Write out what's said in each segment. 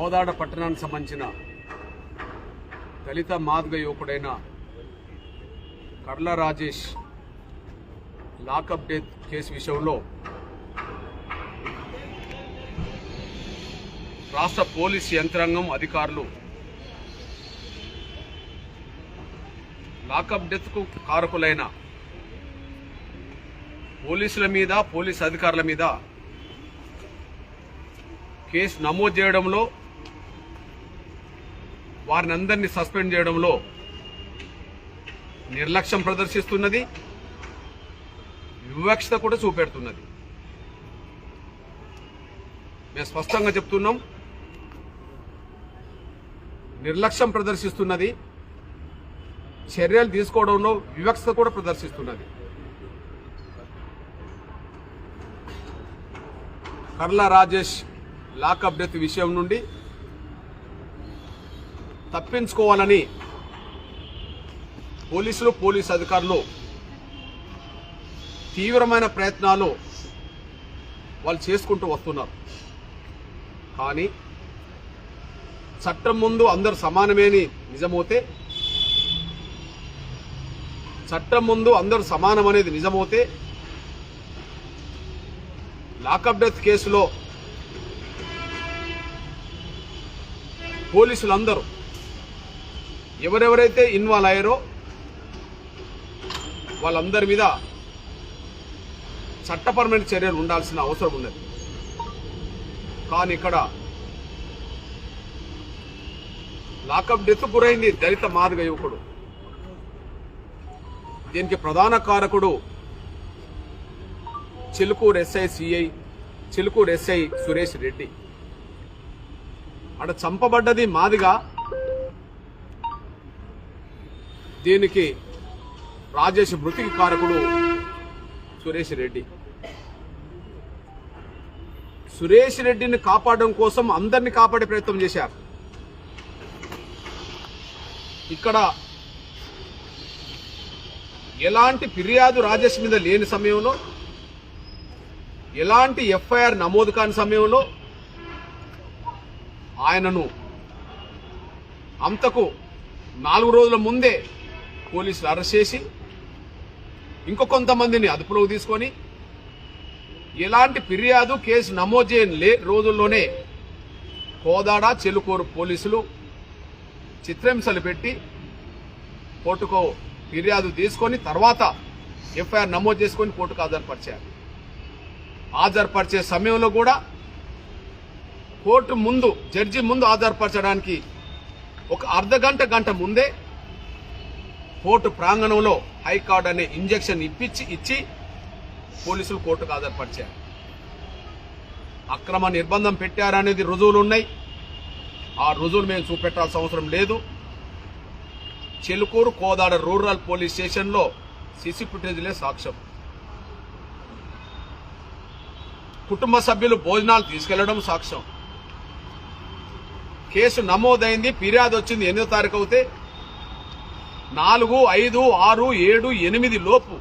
కోదాడ పట్టణానికి సంబంధించిన దళిత Madiga యువకుడైన Karla Rajesh lockup death case విషయంలో రాష్ట్ర పోలీస్ యంత్రాంగం అధికారులు లాకప్ డెత్కు కారకులైన పోలీసుల మీద పోలీస్ అధికారుల మీద కేసు నమోదు చేయడంలో వారిని అందరినీ సస్పెండ్ చేయడంలో నిర్లక్ష్యం ప్రదర్శిస్తున్నది వివక్షత కూడా చూపెడుతున్నది. మేము స్పష్టంగా చెప్తున్నాం నిర్లక్ష్యం ప్రదర్శిస్తున్నది చర్యలు తీసుకోవడంలో వివక్షత కూడా ప్రదర్శిస్తున్నది. కర్ల రాజేష్ లాకప్ డెత్ విషయం నుండి తప్పించుకోవాలని పోలీసులు పోలీస్ అధికారులు తీవ్రమైన ప్రయత్నాలు వాళ్ళు చేసుకుంటూ వస్తున్నారు. కానీ చట్టం ముందు అందరు సమానమేని నిజమవుతే చట్టం ముందు అందరూ సమానం అనేది నిజమవుతే లాకప్ డెత్ కేసులో పోలీసులందరూ ఎవరెవరైతే ఇన్వాల్వ్ అయ్యారో వాళ్ళందరి మీద చట్టపరమైన చర్యలు ఉండాల్సిన అవసరం ఉన్నది. కానీ ఇక్కడ లాకప్ డెత్ గురైంది దళిత మాదిగ యువకుడు. దీనికి ప్రధాన కారకుడు Chilukur SI CI Chilukur SI Suresh Reddy. అక్కడ చంపబడ్డది మాదిగా దీనికి రాజేష్ మృతికి కారకుడు సురేష్ రెడ్డి. సురేష్ రెడ్డిని కాపాడడం కోసం అందరిని కాపాడే ప్రయత్నం చేశారు. ఇక్కడ ఎలాంటి ఫిర్యాదు రాజేష్ మీద లేని సమయంలో ఎలాంటి ఎఫ్ఐఆర్ నమోదు కాని సమయంలో ఆయనను అంతకు నాలుగు రోజుల ముందే పోలీసులు అరెస్ట్ చేసి ఇంకో కొంతమందిని అదుపులోకి తీసుకొని ఎలాంటి ఫిర్యాదు కేసు నమోదు చేయని లే రోజుల్లోనే కోదాడ చెలుకూరు పోలీసులు చిత్రహింసలు పెట్టి కోర్టుకు ఫిర్యాదు తీసుకొని తర్వాత ఎఫ్ఐఆర్ నమోదు చేసుకొని కోర్టుకు హాజరుపరిచారు. హాజరుపరిచే సమయంలో కూడా కోర్టు ముందు జడ్జి ముందు హాజరుపరచడానికి ఒక అర్ధ గంట గంట ముందే కోర్టు ప్రాంగణంలో హైకోర్టు అనే ఇంజెక్షన్ ఇప్పించి ఇచ్చి పోలీసులు కోర్టుకు ఆధారపరిచారు అక్రమ నిర్బంధం పెట్టారనేది రుజువులు ఉన్నాయి ఆ రుజువులు మేము చూపెట్టాల్సిన అవసరం లేదు. చెలుకూరు కోదాడ రూరల్ పోలీస్ స్టేషన్లో సిసి ఫుటేజ్లే సాక్ష్యం. కుటుంబ సభ్యులు భోజనాలు తీసుకెళ్ళడం సాక్ష్యం. కేసు నమోదైంది ఫిర్యాదు వచ్చింది ఎనిమిదో తారీఖు అవుతే నాలుగు ఐదు ఆరు ఏడు ఎనిమిది లోపు.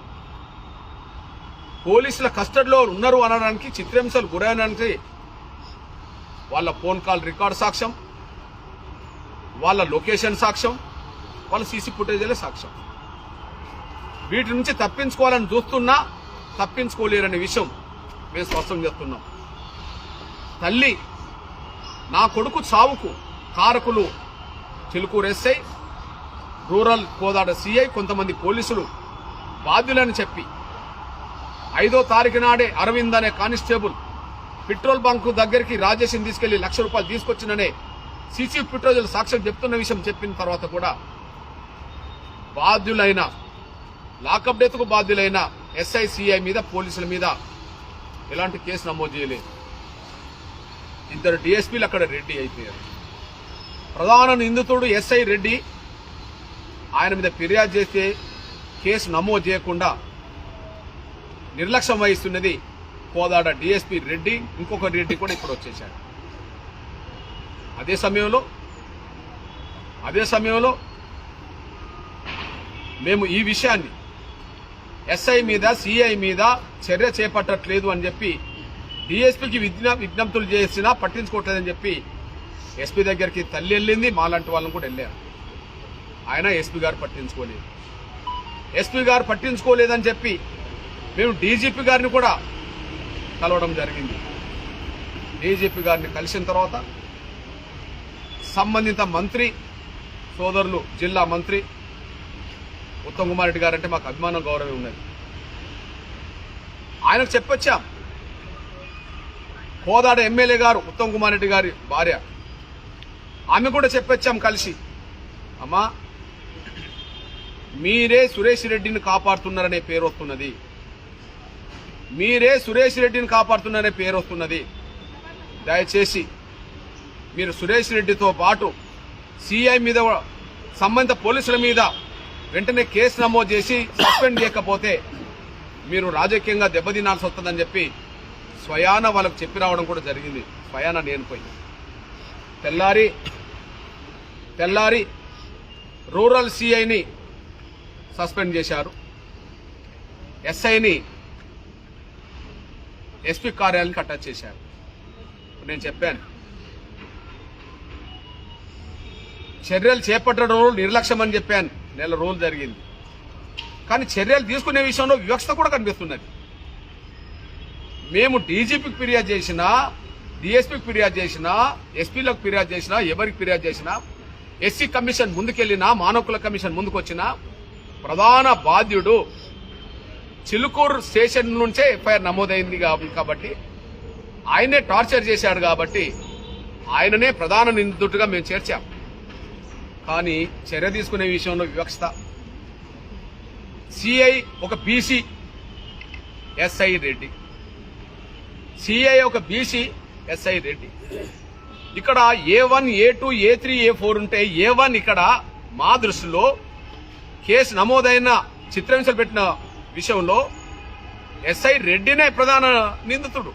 పోలీసుల కస్టడీలో ఉన్నారు అనడానికి చిత్రహింసలు గురైనడానికి వాళ్ళ ఫోన్ కాల్ రికార్డ్ సాక్ష్యం వాళ్ళ లొకేషన్ సాక్ష్యం వాళ్ళ సీసీ ఫుటేజీలే సాక్ష్యం. వీటి నుంచి తప్పించుకోవాలని చూస్తున్నా తప్పించుకోలేరనే విషయం మేము స్పష్టం చేస్తున్నాం. తల్లి నా కొడుకు చావుకు కారకులు చిలుకూరేస్తాయి. రూరల్ కోదాడ సిఐ కొంతమంది పోలీసులు బాధ్యులని చెప్పి ఐదో తారీఖు నాడే అరవింద్ అనే కానిస్టేబుల్ పెట్రోల్ బంకు దగ్గరికి రాజేష్ని తీసుకెళ్ళి లక్ష రూపాయలు తీసుకొచ్చిననే సీసీ పెట్రోల్ సాక్ష్యం చెప్తున్న విషయం చెప్పిన తర్వాత కూడా బాధ్యులైన లాకప్ డెత్కు బాధ్యులైన ఎస్ఐ సిఐ మీద పోలీసుల మీద ఎలాంటి కేసు నమోదు చేయలేదు. ఇద్దరు డిఎస్పీలు అక్కడ రెడ్డి అయిపోయారు. ప్రధాన నిందితుడు ఎస్ఐ రెడ్డి ఆయన మీద ఫిర్యాదు చేస్తే కేసు నమోదు చేయకుండా నిర్లక్ష్యం వహిస్తున్నది కోదాడ డిఎస్పీ రెడ్డి ఇంకొక రెడ్డి కూడా ఇప్పుడు వచ్చేశాడు అదే సమయంలో అదే సమయంలో మేము ఈ విషయాన్ని ఎస్ఐ మీద సిఐ మీద చర్య చేపట్టట్లేదు అని చెప్పి డిఎస్పీకి విజ్ఞ విజ్ఞప్తులు చేసినా పట్టించుకోవట్లేదని చెప్పి ఎస్పీ దగ్గరికి తల్లి వెళ్ళింది మాలాంటి వాళ్ళని కూడా వెళ్ళారు. ఆయన ఎస్పీ గారు పట్టించుకోలేదు. ఎస్పీ గారు పట్టించుకోలేదని చెప్పి మేము డీజీపీ గారిని కూడా కలవడం జరిగింది. డీజీపీ గారిని కలిసిన తర్వాత సంబంధిత మంత్రి సోదరులు జిల్లా మంత్రి ఉత్తమ్ కుమార్ రెడ్డి గారు అంటే మాకు అభిమానం గౌరవం ఉన్నది. ఆయనకు చెప్పొచ్చాం. కోదాడ ఎమ్మెల్యే గారు ఉత్తమ్ కుమార్ రెడ్డి గారి భార్య. ఆమె కూడా చెప్పొచ్చాం కలిసి. అమ్మా మీరే సురేష్ రెడ్డిని కాపాడుతున్నారనే పేరు వస్తున్నది. మీరే సురేష్ రెడ్డిని కాపాడుతున్నారనే పేరు వస్తున్నది. దయచేసి మీరు సురేష్ రెడ్డితో పాటు సిఐ మీద సంబంధిత పోలీసుల మీద వెంటనే కేసు నమోదు చేసి సస్పెండ్ చేయకపోతే మీరు రాజకీయంగా దెబ్బతినాల్సి వస్తుందని చెప్పి స్వయాన వాళ్ళకు చెప్పి రావడం కూడా జరిగింది. స్వయాన నేను పోయి. తెల్లారి తెల్లారి రూరల్ సిఐని సస్పెండ్ చేశారు. ఎస్ఐని ఎస్పీ కార్యాలయానికి అటాచ్ చేశారు. నేను చెప్పాను. చర్యలు చేపట్టడం నిర్లక్ష్యం అని చెప్పాను. నెల రోజులు జరిగింది. కానీ చర్యలు తీసుకునే విషయంలో వివక్షత కూడా కనిపిస్తున్నది. మేము డీజీపీకి ఫిర్యాదు చేసినా డిఎస్పీకి ఫిర్యాదు చేసినా ఎస్పీలకు ఫిర్యాదు చేసినా ఎవరికి ఫిర్యాదు చేసినా ఎస్సీ కమిషన్ ముందుకెళ్ళినా మానవకుల కమిషన్ ముందుకొచ్చినా ప్రధాన బాధ్యుడు చిలుకూరు స్టేషన్ నుంచే ఎఫ్ఐఆర్ నమోదైంది కాబట్టి ఆయనే టార్చర్ చేశాడు కాబట్టి ఆయననే ప్రధాన నిందితుడిగా మేము చేర్చాం. కానీ చర్య తీసుకునే విషయంలో వివక్షత. సిఐ ఒక బీసీ ఎస్ఐ రెడ్డి. సిఐ ఒక బీసీ ఎస్ఐ రెడ్డి. ఇక్కడ A one A two A three A four ఉంటే ఏ వన్ ఇక్కడ మా దృష్టిలో కేసు నమోదైన చిత్రహింసలు పెట్టిన విషయంలో ఎస్ఐ రెడ్డినే ప్రధాన నిందితుడు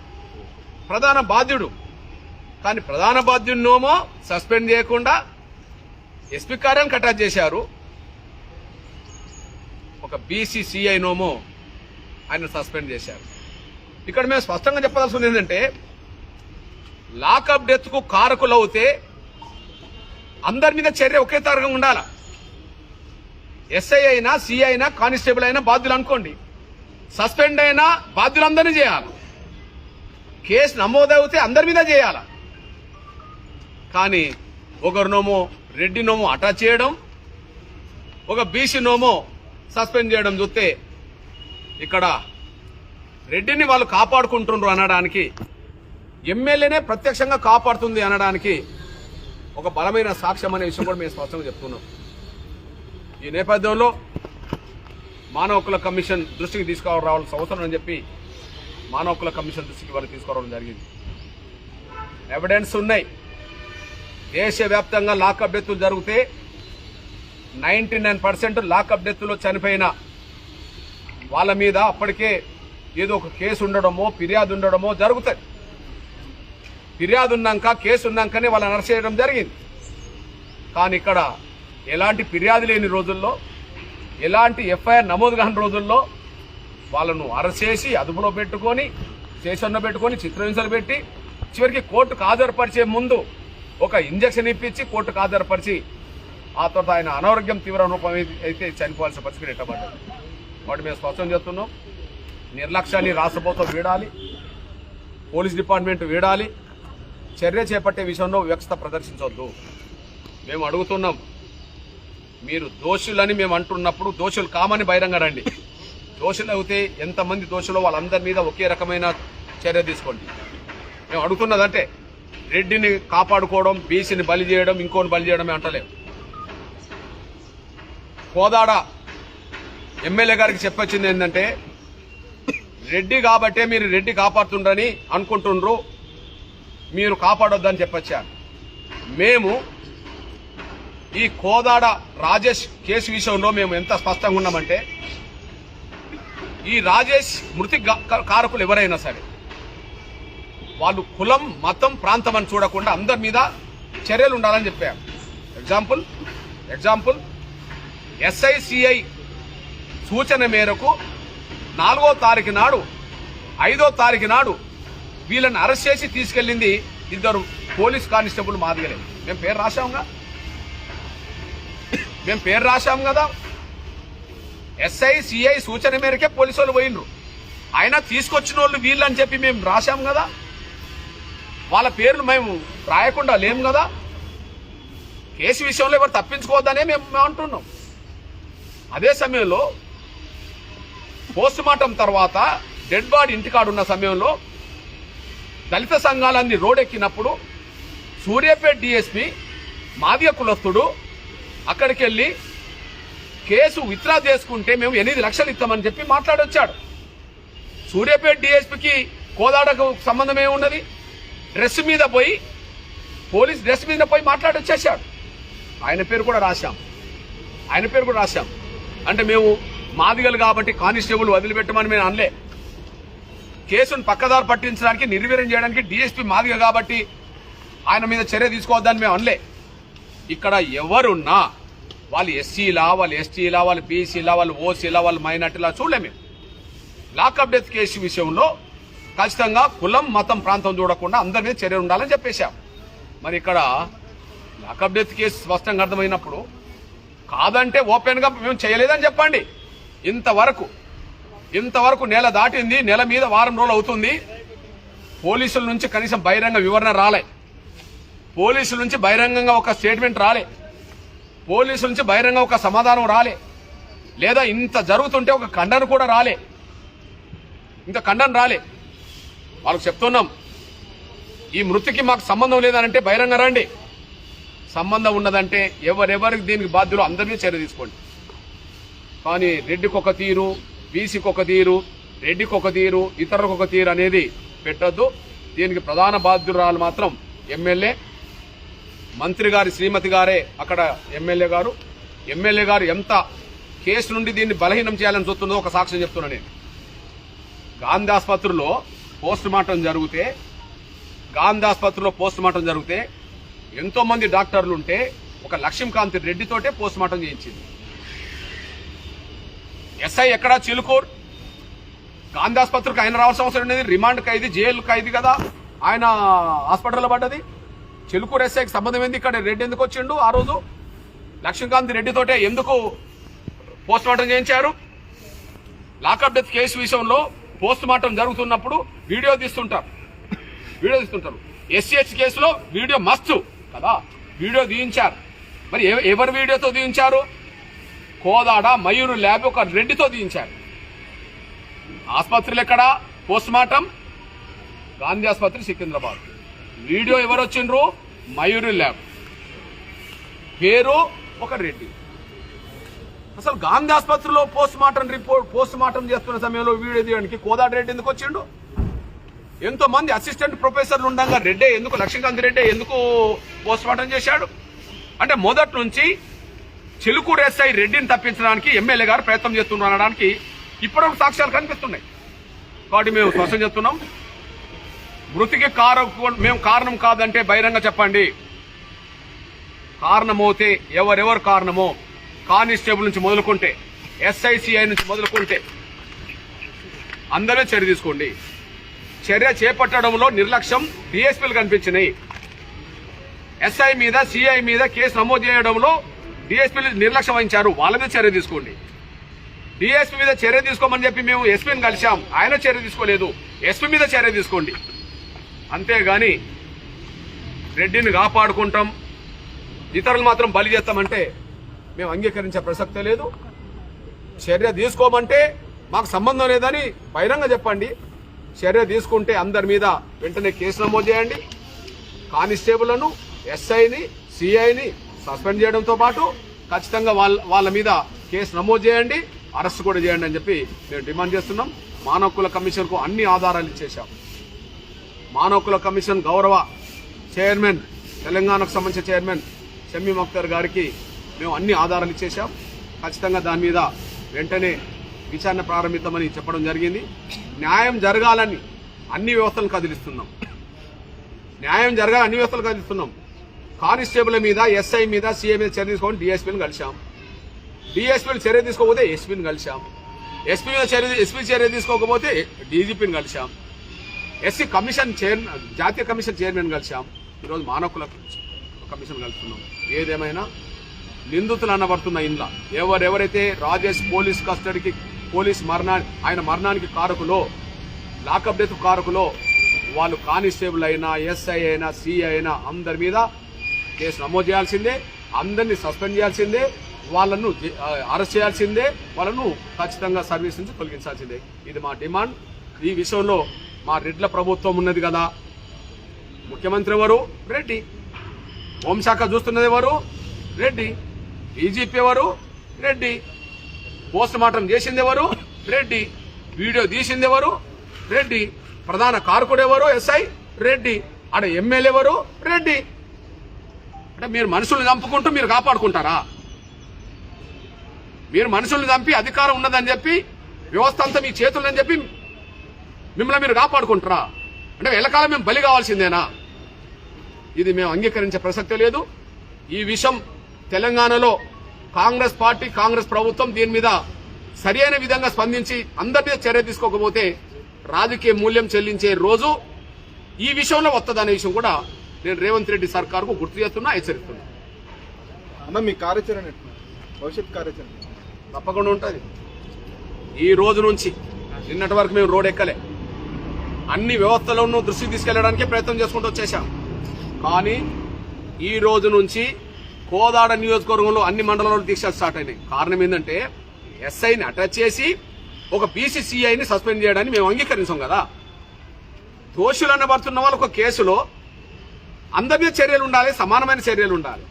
ప్రధాన బాధ్యుడు. కానీ ప్రధాన బాధ్యుడినోమో సస్పెండ్ చేయకుండా ఎస్పీ కార్యం కటాక్ చేశారు. ఒక బీసీసీఐ నోమో ఆయన సస్పెండ్ చేశారు. ఇక్కడ మేము స్పష్టంగా చెప్పదలసింది ఏంటంటే లాకప్ డెత్కు కారకులు అవుతే అందరి మీద చర్య ఒకే తరగం ఉండాల? ఎస్ఐ అయినా సిఐ అయినా కానిస్టేబుల్ అయినా బాధ్యులు అనుకోండి. సస్పెండ్ అయినా బాధ్యులందరినీ చేయాలి. కేసు నమోదవుతే అందరి మీద చేయాల. కానీ ఒకరు నోమో రెడ్డి నోమో అటాచ్ చేయడం ఒక బీసీ నోమో సస్పెండ్ చేయడం చూస్తే ఇక్కడ రెడ్డిని వాళ్ళు కాపాడుకుంటుండ్రు అనడానికి ఎమ్మెల్యేనే ప్రత్యక్షంగా కాపాడుతుంది అనడానికి ఒక బలమైన సాక్ష్యం అనే విషయం కూడా మేము స్పష్టంగా చెప్తున్నాం. ఈ నేపథ్యంలో మానవ హక్కుల కమిషన్ దృష్టికి తీసుకురావాల్సిన అవసరం అని చెప్పి మానవ హక్కుల కమిషన్ దృష్టికి వాళ్ళు తీసుకురావడం జరిగింది. ఎవిడెన్స్ ఉన్నాయి. దేశవ్యాప్తంగా లాకప్ డెత్తులు జరిగితే నైంటీ నైన్ పర్సెంట్ లాకప్ డెత్తులో చనిపోయిన వాళ్ళ మీద అప్పటికే ఏదో ఒక కేసు ఉండడమో ఫిర్యాదు ఉండడమో జరుగుతుంది. ఫిర్యాదు ఉన్నాక కేసు ఉన్నాకనే వాళ్ళని అరెస్ట్ చేయడం జరిగింది. కానీ ఇక్కడ ఎలాంటి ఫిర్యాదు లేని రోజుల్లో ఎలాంటి ఎఫ్ఐఆర్ నమోదు కాని రోజుల్లో వాళ్ళను అరెస్ట్ చేసి అదుపులో పెట్టుకొని స్టేషన్లో పెట్టుకొని చిత్రహింసలు పెట్టి చివరికి కోర్టుకు హాజరుపరిచే ముందు ఒక ఇంజక్షన్ ఇప్పించి కోర్టుకు హాజరుపరిచి ఆ తర్వాత ఆయన అనారోగ్యం తీవ్ర రూపం అయితే- అయితే చనిపోవాల్సిన పరిస్థితి ఎట్టబడ్డది. వాటి మేము స్పష్టం చేస్తున్నాం. నిర్లక్ష్యాన్ని రాష్ట్ర ప్రభుత్వం వీడాలి. Police department వీడాలి. చర్య చేపట్టే విషయంలో వివక్షత ప్రదర్శించవద్దు మేము అడుగుతున్నాం. మీరు దోషులని మేము అంటున్నప్పుడు దోషులు కామని బహిరంగ రండి దోషులు అయితే ఎంతమంది దోషులు వాళ్ళందరి మీద ఒకే రకమైన చర్య తీసుకోండి. మేము అడుగుతున్నదంటే రెడ్డిని కాపాడుకోవడం బీసీని బలి చేయడం ఇంకోని బలి చేయడమే అంటలేము కోదాడ ఎమ్మెల్యే గారికి చెప్పొచ్చింది ఏంటంటే రెడ్డి కాబట్టే మీరు రెడ్డి కాపాడుతుండ్రని అనుకుంటుండ్రు మీరు కాపాడొద్దని చెప్పొచ్చారు. మేము ఈ కోదాడ రాజేష్ కేసు విషయంలో మేము ఎంత స్పష్టంగా ఉన్నామంటే ఈ రాజేష్ మృతి కారకులు ఎవరైనా సరే వాళ్ళు కులం మతం ప్రాంతం అని చూడకుండా అందరి మీద చర్యలు ఉండాలని చెప్పాం ఎగ్జాంపుల్ ఎగ్జాంపుల్ ఎస్ఐసిఐ సూచన మేరకు నాలుగో తారీఖు నాడు ఐదో తారీఖు నాడు వీళ్ళని అరెస్ట్ చేసి తీసుకెళ్ళింది ఇద్దరు పోలీస్ కానిస్టేబుల్ మాదిగలే. మేము పేరు రాశాంగా మేము పేరు రాశాం కదా. ఎస్ఐ సిఐ సూచన మేరకే పోలీసు వాళ్ళు అయినా తీసుకొచ్చిన వాళ్ళు వీళ్ళు అని చెప్పి మేము రాశాం కదా. వాళ్ళ పేర్లు మేము రాయకుండా లేము కదా. కేసు విషయంలో ఎవరు తప్పించుకోవద్దనే మేము అంటున్నాం. అదే సమయంలో పోస్ట్ మార్టం తర్వాత డెడ్ బాడీ ఇంటికాడు ఉన్న సమయంలో దళిత సంఘాలన్నీ రోడెక్కినప్పుడు సూర్యాపేట డిఎస్పి మాదిగ కులస్తుడు అక్కడికి వెళ్ళి కేసు విత్డ్రా చేసుకుంటే మేము ఎనిమిది లక్షలు ఇస్తామని చెప్పి మాట్లాడొచ్చాడు. సూర్యాపేట డిఎస్పికి కోదాడకు సంబంధం ఏమున్నది డ్రెస్ మీద పోయి పోలీస్ డ్రెస్ మీద పోయి మాట్లాడొచ్చేసాడు ఆయన పేరు కూడా రాశాం. ఆయన పేరు కూడా రాశాం. అంటే మేము మాదిగలు కాబట్టి కానిస్టేబుల్ వదిలిపెట్టమని మేము అనలే. కేసును పక్కదారు పట్టించడానికి నిర్వీర్యం చేయడానికి డిఎస్పీ మాదిగ కాబట్టి ఆయన మీద చర్య తీసుకోవద్దని మేము అనలే. ఇక్కడ ఎవరున్నా వాళ్ళు ఎస్సీలా వాళ్ళు ఎస్టీలా వాళ్ళు బీసీలా వాళ్ళు ఓసీలా వాళ్ళు మైనార్టీలా చూడలేము లాకప్ డెత్ కేసు విషయంలో ఖచ్చితంగా కులం మతం ప్రాంతం చూడకుండా అందరి మీద చర్య ఉండాలని చెప్పేశాం. మరి ఇక్కడ లాకప్ డెత్ కేసు స్పష్టంగా అర్థమైనప్పుడు కాదంటే ఓపెన్గా మేము చేయలేదని చెప్పండి. ఇంతవరకు ఇంతవరకు నెల దాటింది నెల మీద వారం రోజులు అవుతుంది. పోలీసుల నుంచి కనీసం బహిరంగ వివరణ రాలే. పోలీసుల నుంచి బహిరంగంగా ఒక స్టేట్మెంట్ రాలే. పోలీసుల నుంచి బహిరంగ ఒక సమాధానం రాలే. లేదా ఇంత జరుగుతుంటే ఒక ఖండన కూడా రాలే. ఇంత ఖండన రాలే. వాళ్ళకు చెప్తున్నాం ఈ మృతికి మాకు సంబంధం లేదనంటే బహిరంగ రండి. సంబంధం ఉన్నదంటే ఎవరెవరికి దీనికి బాధ్యులు అందరినీ చర్య తీసుకోండి. కానీ రెడ్డికి ఒక తీరు బీసీకి ఒక తీరు రెడ్డికి ఒక తీరు ఇతరులకు ఒక తీరు అనేది పెట్టొద్దు. దీనికి ప్రధాన బాధ్యురాలు మాత్రం ఎమ్మెల్యే మంత్రి గారి శ్రీమతి గారే అక్కడ ఎమ్మెల్యే గారు. ఎమ్మెల్యే గారు ఎంత కేసు నుండి దీన్ని బలహీనం చేయాలని చూస్తుందో ఒక సాక్ష్యం చెప్తున్నా నేను. గాంధీ ఆసుపత్రిలో పోస్ట్ మార్టం జరిగితే గాంధీ ఆసుపత్రిలో పోస్ట్ మార్టం జరిగితే ఎంతో మంది డాక్టర్లు ఉంటే ఒక లక్ష్మీకాంత్ రెడ్డితోటే పోస్ట్ మార్టం చేయించింది. ఎస్ఐ ఎక్కడా? చిలుకూరు. గాంధీ ఆసుపత్రికి ఆయన రావాల్సిన అవసరం ఉండేది. రిమాండ్ ఖైదీ జైలు ఖైదీ కదా. ఆయన హాస్పిటల్లో పడ్డది. చిలుకూరు ఎస్ఐకి సంబంధం ఏంది ఇక్కడ? రెడ్డి ఎందుకు వచ్చిండు ఆ రోజు? లక్ష్మీకాంత్ రెడ్డితోటే ఎందుకు పోస్ట్ మార్టం చేయించారు? లాకప్ డెత్ కేసు విషయంలో పోస్ట్ మార్టం జరుగుతున్నప్పుడు వీడియో తీస్తుంటారు. వీడియో తీస్తుంటారు. ఎస్సీహెచ్ కేసులో వీడియో మస్తు కదా? వీడియో తీయించారు. మరి ఎవ- ఎవరి వీడియోతో తీయించారు? కోదాడ మయూరు ల్యాబ్ ఒక రెడ్డితో తీయించారు. ఆసుపత్రులు ఎక్కడ? Post mortem? గాంధీ ఆసుపత్రి సికింద్రాబాద్. వీడియో ఎవరు వచ్చిండ్రు? మయూరి ల్యాబ్. పేరు ఒక రెడ్డి. అసలు గాంధీ ఆసుపత్రిలో post mortem report post mortem చేస్తున్న సమయంలో వీడియో తీయడానికి కోదాడ రెడ్డి ఎందుకు వచ్చిండు? ఎంతో మంది అసిస్టెంట్ ప్రొఫెసర్లు ఉండగా రెడ్డే ఎందుకు లక్ష్మీకాంత్ రెడ్డి ఎందుకు పోస్ట్ మార్టం చేశాడు? అంటే మొదటి నుంచి చిలుకూరు ఎస్ఐ రెడ్డిని తప్పించడానికి ఎమ్మెల్యే గారు ప్రయత్నం చేస్తున్నారు అనడానికి ఇప్పుడు సాక్ష్యాలు కనిపిస్తున్నాయి. కాబట్టి మేము స్పష్టం చేస్తున్నాం. మృతికి కారం మేము కారణం కాదంటే బహిరంగ చెప్పండి. కారణమవుతే ఎవరెవరు కారణమో కానిస్టేబుల్ నుంచి మొదలుకుంటే ఎస్ఐసిఐ నుంచి మొదలుకుంటే అందరూ చర్య తీసుకోండి. చర్య చేపట్టడంలో నిర్లక్ష్యం డిఎస్పీలు కనిపించినాయి. ఎస్ఐ మీద సిఐ మీద కేసు నమోదు చేయడంలో డిఎస్పీలు నిర్లక్ష్యం వహించారు. వాళ్ళ మీద చర్య తీసుకోండి. డిఎస్పీ మీద చర్య తీసుకోమని చెప్పి మేము ఎస్పీని కలిశాం. ఆయన చర్య తీసుకోలేదు. ఎస్పీ మీద చర్య తీసుకోండి. అంతేగాని రెడ్డిని కాపాడుకుంటాం ఇతరులు మాత్రం బలి చేస్తామంటే మేము అంగీకరించే ప్రసక్తే లేదు. చర్య తీసుకోమంటే మాకు సంబంధం లేదని బహిరంగ చెప్పండి. చర్య తీసుకుంటే అందరి మీద వెంటనే కేసు నమోదు చేయండి. కానిస్టేబుల్ను ఎస్ఐని సిఐని సస్పెండ్ చేయడంతో పాటు ఖచ్చితంగా వాళ్ళ వాళ్ళ మీద కేసు నమోదు చేయండి. అరెస్ట్ కూడా చేయండి అని చెప్పి మేము డిమాండ్ చేస్తున్నాం. మానవ హక్కుల కమిషన్కు అన్ని ఆధారాలు ఇచ్చేశాం. మానవకుల కమిషన్ గౌరవ చైర్మన్ తెలంగాణకు సంబంధించిన చైర్మన్ షమీం అఖ్తర్ గారికి మేము అన్ని ఆధారాలు ఇచ్చేసాం ఖచ్చితంగా దాని మీద వెంటనే విచారణ ప్రారంభిద్దామని చెప్పడం జరిగింది. న్యాయం జరగాలని అన్ని వ్యవస్థలను కదిలిస్తున్నాం. న్యాయం జరగాలని అన్ని వ్యవస్థలు కదిలిస్తున్నాం. కానిస్టేబుల్ మీద ఎస్ఐ మీద సీఏ మీద చర్య తీసుకొని డిఎస్పీని కలిశాం. డిఎస్పీలు చర్య తీసుకోకపోతే ఎస్పీని కలిశాం. ఎస్పీ మీద చర్య ఎస్పీ చర్య తీసుకోకపోతే డీజీపీని కలిశాం. ఎస్సీ కమిషన్ చైర్ జాతీయ కమిషన్ చైర్మన్ కలిసాం ఈరోజు మానకుల కమిషన్ కలుస్తున్నాం ఏదేమైనా నిందితులు అనబడుతున్న ఇండ్ల. ఎవరెవరైతే రాజేష్ పోలీస్ కస్టడీకి పోలీస్ మరణా ఆయన మరణానికి కారకులో లాకప్ డెత్ కారకులో వాళ్ళు కానిస్టేబుల్ అయినా ఎస్ఐ అయినా సిఐ అయినా అందరి మీద కేసు నమోదు చేయాల్సిందే. అందరినీ సస్పెండ్ చేయాల్సిందే. వాళ్ళను అరెస్ట్ చేయాల్సిందే. వాళ్ళను ఖచ్చితంగా సర్వీస్ నుంచి తొలగించాల్సిందే. ఇది మా డిమాండ్. ఈ విషయంలో మా రెడ్ల ప్రభుత్వం ఉన్నది కదా. ముఖ్యమంత్రి ఎవరు? రెడ్డి. హోంశాఖ చూస్తున్నది ఎవరు? రెడ్డి. డీజీపీ ఎవరు? రెడ్డి. పోస్ట్ మార్టం చేసింది ఎవరు? రెడ్డి. వీడియో తీసింది ఎవరు? రెడ్డి. ప్రధాన కారకుడు ఎవరు? ఎస్ఐ రెడ్డి. ఆడ ఎమ్మెల్యే ఎవరు? రెడ్డి. అంటే మీరు మనుషుల్ని చంపుకుంటూ మీరు కాపాడుకుంటారా? మీరు మనుషుల్ని చంపి అధికారం ఉన్నదని చెప్పి వ్యవస్థ అంతా మీ చేతులని చెప్పి మిమ్మల్ని మీరు కాపాడుకుంటారా? అంటే ఎల్లకాలం మేము బలి కావాల్సిందేనా? ఇది మేము అంగీకరించే ప్రసక్తే లేదు. ఈ విషయం తెలంగాణలో కాంగ్రెస్ పార్టీ కాంగ్రెస్ ప్రభుత్వం దీని మీద సరైన విధంగా స్పందించి అందరి మీద చర్య తీసుకోకపోతే రాజకీయ మూల్యం చెల్లించే రోజు ఈ విషయంలో వస్తుందనే విషయం కూడా నేను రేవంత్ రెడ్డి సర్కార్కు గుర్తు చేస్తున్నా హెచ్చరిస్తున్నా. అన్న మీ కార్యాచరణ? భవిష్యత్ కార్యాచరణ తప్పకుండా ఉంటుంది. ఈ రోజు నుంచి నిన్నటి వరకు మేము రోడ్ ఎక్కలే. అన్ని వ్యవస్థలను దృష్టికి తీసుకెళ్ళడానికి ప్రయత్నం చేసుకుంటూ వచ్చేసాం కానీ ఈ రోజు నుంచి కోదాడ నియోజకవర్గంలో అన్ని మండలాల్లో దీక్షలు స్టార్ట్ అయినాయి. కారణం ఏంటంటే ఎస్ఐని అటాచ్ చేసి ఒక బీసీసీఐని సస్పెండ్ చేయడాన్ని మేము అంగీకరించాం కదా. దోషులు అనబడుతున్న వాళ్ళు ఒక కేసులో అందమైన చర్యలు ఉండాలి సమానమైన చర్యలు ఉండాలి.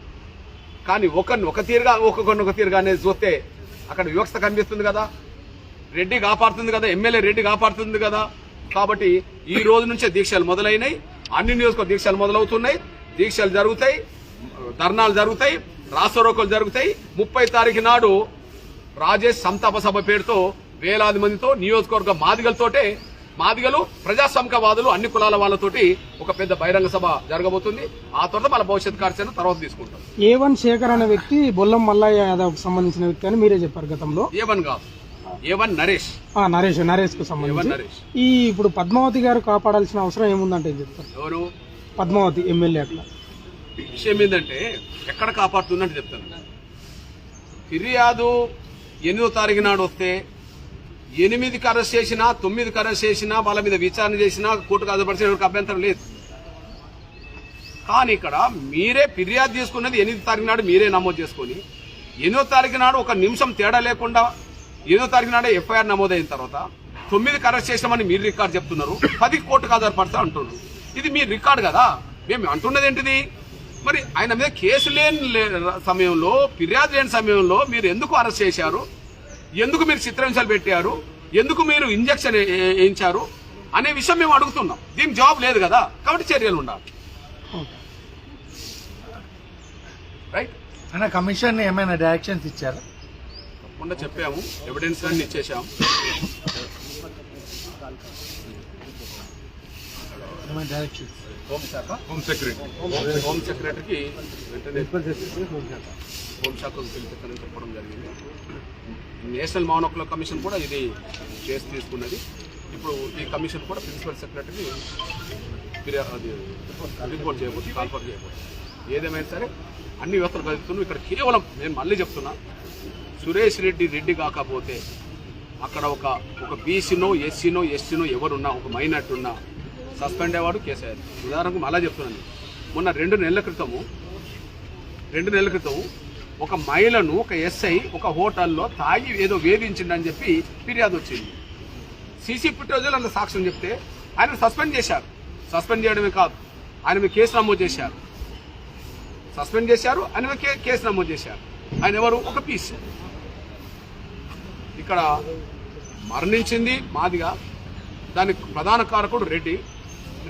కానీ ఒకరిని ఒక తీరుగా ఒక్కొక్కరిని ఒక తీరుగా అనేది చూస్తే అక్కడ వివక్షత కనిపిస్తుంది కదా. రెడ్డి కాపాడుతుంది కదా ఎమ్మెల్యే రెడ్డి కాపాడుతుంది కదా. కాబట్టి ఈ రోజు నుంచే దీక్షలు మొదలైనాయి. అన్ని నియోజకవర్గ దీక్షలు మొదలవుతున్నాయి. దీక్షలు జరుగుతాయి. ధర్నాలు జరుగుతాయి. రాష్ట్రోకలు జరుగుతాయి. ముప్పై తారీఖు నాడు రాజేష్ సంతాప సభ పేరుతో వేలాది మందితో నియోజకవర్గ మాదిగలతోటే మాదిగలు ప్రజాస్వామికవాదులు అన్ని కులాల వాళ్ళతోటి ఒక పెద్ద బహిరంగ సభ జరగబోతుంది. ఆ తర్వాత మన భవిష్యత్ కార్యాచరణ తర్వాత తీసుకుంటాం. ఏ వన్ శేఖర్ అనే వ్యక్తి బొల్లం మల్లయ్య యాదవ్ సంబంధించిన వ్యక్తి అని మీరే చెప్పారు గతంలో. ఏ వన్ కాదు. నరేష్. ఆ, నరేష్ నరేష్కు సంబంధించి నరేష్. ఈ ఇప్పుడు పద్మావతి గారు కాపాడాల్సిన అవసరం ఏముందంటే ఏం చెప్తారు? ఎవరు? పద్మావతి ఎమ్మెల్యే అట్లా. విషయం ఏంటంటే ఎక్కడ కాపాడుతుందంటే చెప్తాను. ఫిర్యాదు ఎనిమిదో తారీఖు నాడు వస్తే ఎనిమిదికి అరెస్ట్ చేసినా తొమ్మిదికి అరెస్ట్ చేసినా వాళ్ళ మీద విచారణ చేసినా కోర్టుకు హాజరుపరిచిన ఎవరికి అభ్యంతరం లేదు. కానీ ఇక్కడ మీరే ఫిర్యాదు తీసుకున్నది ఎనిమిది తారీఖు నాడు మీరే నమోదు చేసుకొని ఎనిమిదో తారీఖు నాడు ఒక నిమిషం తేడా లేకుండా ఎనిమిదో తారీఖు నాడే ఎఫ్ఐఆర్ నమోదైన తర్వాత తొమ్మిదికి అరెస్ట్ చేసినామని మీరు రికార్డు చెప్తున్నారు. పది కోర్టుకు హాజరుపడతా అంటున్నారు ఇది మీ రికార్డు కదా? మేము అంటున్నది ఏంటిది? మరి ఆయన మీద కేసు లేని సమయంలో ఫిర్యాదు లేని సమయంలో మీరు ఎందుకు అరెస్ట్ చేశారు? ఎందుకు మీరు చిత్రహింసలు పెట్టారు? ఎందుకు మీరు ఇంజక్షన్ వేయించారు? అనే విషయం మేము అడుగుతున్నాం. దీనికి జవాబు లేదు కదా? కాబట్టి చర్యలు ఉండాలి. రైట్ అన్న కమిషన్ ఏమైనా డైరెక్షన్స్ ఇచ్చారా? తప్పకుండా చెప్పాము. ఎవిడెన్స్ అన్ని ఇచ్చేసాము హోంశాఖ హోమ్ సెక్రటరీ హోమ్ సెక్రటరీకి వెంటనే హోంశాఖకు పిలిపించాలని చెప్పడం జరిగింది. నేషనల్ మౌనకుల కమిషన్ కూడా ఇది కేసు తీసుకున్నది. ఇప్పుడు ఈ కమిషన్ కూడా ప్రిన్సిపల్ సెక్రటరీ ఫిర్యాదు అది రిపోర్ట్ చేయబోతుంది కాన్ఫర్ చేయబోతుంది ఏదేమైనా సరే అన్ని వ్యవస్థలు కలుగుతున్నాం ఇక్కడ కేవలం నేను మళ్ళీ చెప్తున్నా. సురేష్ రెడ్డి రెడ్డి కాకపోతే అక్కడ ఒక ఒక బీసీనో ఎస్సీనో ఎస్సీనో ఎవరున్నా ఒక మైనార్టీ ఉన్నా సస్పెండ్ అయ్యేవాడు కేసీఆర్. అయ్యారు ఉదాహరణకు అలా చెప్తున్నాను మొన్న రెండు నెలల క్రితము రెండు నెలల క్రితం ఒక మహిళను ఒక ఎస్ఐ ఒక హోటల్లో తాగి ఏదో వేధించిండని చెప్పి ఫిర్యాదు వచ్చింది. సీసీ ఫుటేజ్లో అందులో సాక్ష్యం చెప్తే ఆయన సస్పెండ్ చేశారు. సస్పెండ్ చేయడమే కాదు ఆయన మీద కేసు నమోదు చేశారు. సస్పెండ్ చేశారు ఆయన కేసు నమోదు చేశారు. ఆయన ఎవరు? ఒక పీస్. ఇక్కడ మరణించింది మాదిగా. దానికి ప్రధాన కారకుడు రెడ్డి.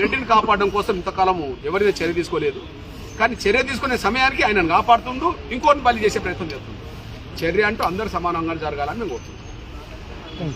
రెడ్డిని కాపాడడం కోసం ఇంతకాలము ఎవరిదే చర్య తీసుకోలేదు. కానీ చర్య తీసుకునే సమయానికి ఆయనను కాపాడుతుండు ఇంకోటిని బలి చేసే ప్రయత్నం చేస్తుంది చర్య అంటూ అందరు సమానంగా జరగాలని మేము కోరుతున్నాం.